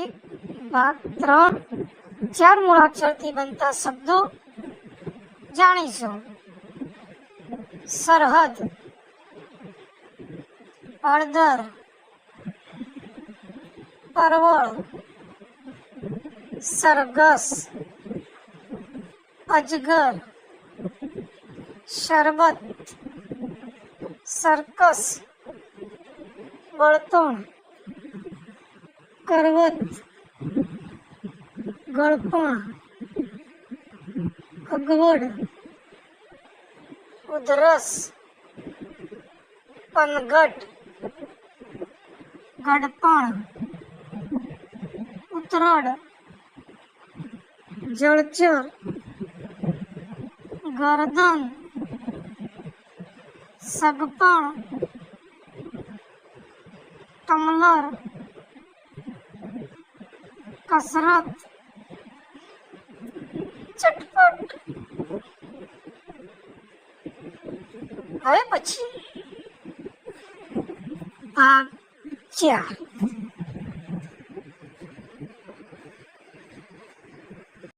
એક ભાગ ત્રણ ચાર મૂળાક્ષરથી બનતા શબ્દો જાણીશું સરહદ હળદર પરવળ સરગસ અજગર શરબત સર્કસ બળતણ करवत. गळपा. अगवड. उदरस. पनगट. गडपाळ. उतरड. जळचर. गर्दन. सगपाळ. टमलर કસરત ચટપટ. હવે પછી ભાગ ચાર